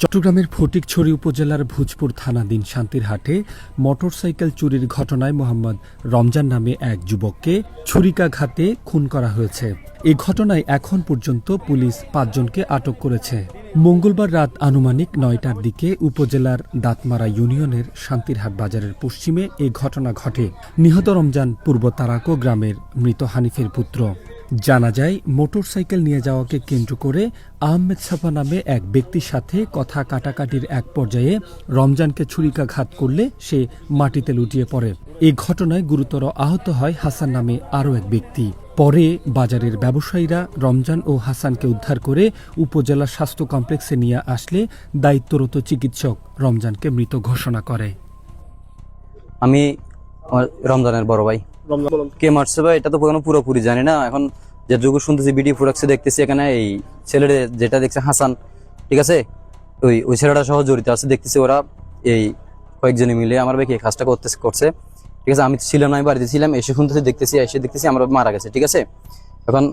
চট্টগ্রামের ফটিকছড়ি উপজেলার ভুজপুর থানাধীন শান্তির হাটে মোটরসাইকেল চুরির ঘটনায় মোহাম্মদ রমজান নামে এক যুবককে ছুরিকাঘাতে খুন করা হয়েছে। এ ঘটনায় এখন পর্যন্ত পুলিশ পাঁচজনকে আটক করেছে। মঙ্গলবার রাত আনুমানিক নয়টার দিকে উপজেলার দাঁতমারা ইউনিয়নের শান্তিরহাট বাজারের পশ্চিমে এ ঘটনা ঘটে। নিহত রমজান পূর্ব তারাকো গ্রামের মৃত হানিফের পুত্র। জানা যায়, মোটরসাইকেল নিয়ে যাওয়াকে কেন্দ্র করে আহমেদ সাফা নামে এক ব্যক্তির সাথে কথা কাটাকাটির এক পর্যায়ে রমজানকে ছুরিকাঘাত করলে সে মাটিতে লুটিয়ে পড়ে। এই ঘটনায় গুরুতর আহত হয় হাসান নামে আরও এক ব্যক্তি। পরে বাজারের ব্যবসায়ীরা রমজান ও হাসানকে উদ্ধার করে উপজেলা স্বাস্থ্য কমপ্লেক্সে নিয়ে আসলে দায়িত্বরত চিকিৎসক রমজানকে মৃত ঘোষণা করে। আমি রমজানের বড় ভাই। কে মারছে ভাই? এটা তো কোনো পুরোপুরি জানি না। এখন যেটুকু শুনতেছি ভিডিও প্রোডাক্টসে দেখতেছি, এখানে এই ছেলেটা যেটা দেখছে হাসান, ঠিক আছে? ওই ওই ছেলেটা সহ জড়িত আছে, দেখতেছি ওরা এই কয়েকজনে মিলে। আমার এই কাজটা করতে করছে? ঠিক আছে, আমি ছিলাম আমি বাড়িতে ছিলাম, এসে শুনতেছি, দেখতেছি, এসে দেখতেছি, আমার মারা গেছে, ঠিক আছে? এখন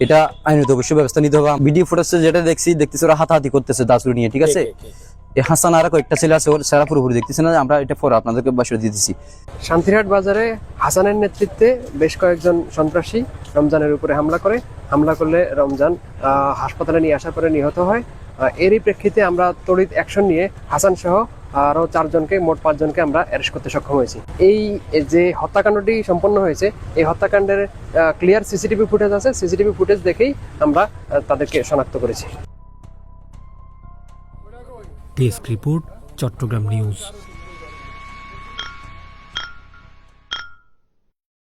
এটা আইনত অবশ্যই ব্যবস্থা নিতে হবে। ভিডিও ফুটেজে যেটা দেখছি দেখতেছি ওরা হাতাহাতি করতেছে দাসুরি নিয়ে ঠিক আছে? হাসান আর কয়েকটা ছেলে আছে ওর সেরা পুরোপুরি দেখতেছে না আমরা এটা পরে আপনাদেরকে বাসরে দিয়ে দিচ্ছি শান্তিরহাট বাজারে হাসানের নেতৃত্বে বেশ কয়েকজন সন্ত্রাসী রমজানের উপরে হামলা করে। হামলা করলে রমজান আহ, হাসপাতালে নিয়ে আসার পরে নিহত হয়। এরই প্রেক্ষিতে আমরা তড়িৎ অ্যাকশন নিয়ে হাসান সহ আরও চারজনকে, মোট পাঁচজনকে আমরা অ্যারেস্ট করতে সক্ষম হয়েছি। এই যে হত্যাকাণ্ডটি সম্পন্ন হয়েছে, এই হত্যাকাণ্ডের ক্লিয়ার সিসিটিভি ফুটেজ আছে। সিসিটিভি ফুটেজ দেখেই আমরা তাদেরকে শনাক্ত করেছি। Desk report, Chattogram news.